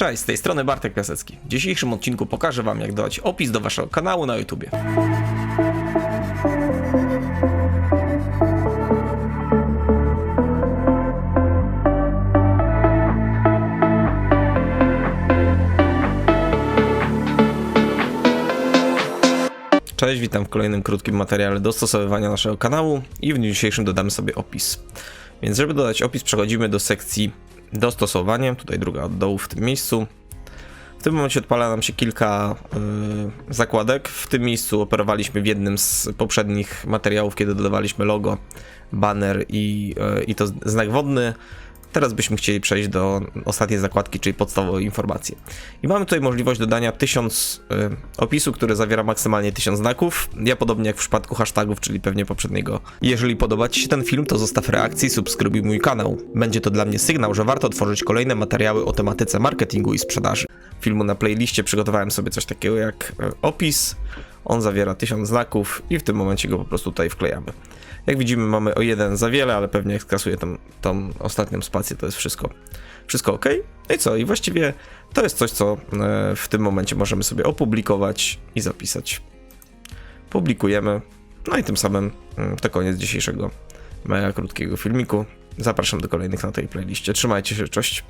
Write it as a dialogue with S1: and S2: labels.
S1: Cześć, z tej strony Bartek Piasecki. W dzisiejszym odcinku pokażę Wam, jak dodać opis do Waszego kanału na YouTubie. Cześć, witam w kolejnym krótkim materiale dostosowywania naszego kanału i w dniu dzisiejszym dodamy sobie opis. Więc żeby dodać opis przechodzimy do sekcji dostosowanie, tutaj druga od dołu w tym miejscu. W tym momencie odpala nam się kilka y, zakładek. W tym miejscu operowaliśmy w jednym z poprzednich materiałów, kiedy dodawaliśmy logo, banner i, y, i to znak wodny. Teraz byśmy chcieli przejść do ostatniej zakładki, czyli podstawowe informacje. I mamy tutaj możliwość dodania 1000 y, opisu, który zawiera maksymalnie 1000 znaków. Ja podobnie jak w przypadku hashtagów, czyli pewnie poprzedniego. Jeżeli podoba Ci się ten film, to zostaw reakcję i subskrybuj mój kanał. Będzie to dla mnie sygnał, że warto tworzyć kolejne materiały o tematyce marketingu i sprzedaży. Filmu na playliście przygotowałem sobie coś takiego jak y, opis. On zawiera 1000 znaków i w tym momencie go po prostu tutaj wklejamy. Jak widzimy mamy o jeden za wiele, ale pewnie jak skasuję tą, tą ostatnią spację, to jest wszystko, wszystko ok. No i co? I właściwie to jest coś, co e, w tym momencie możemy sobie opublikować i zapisać. Publikujemy. No i tym samym mm, to koniec dzisiejszego mega krótkiego filmiku. Zapraszam do kolejnych na tej playliście. Trzymajcie się, cześć.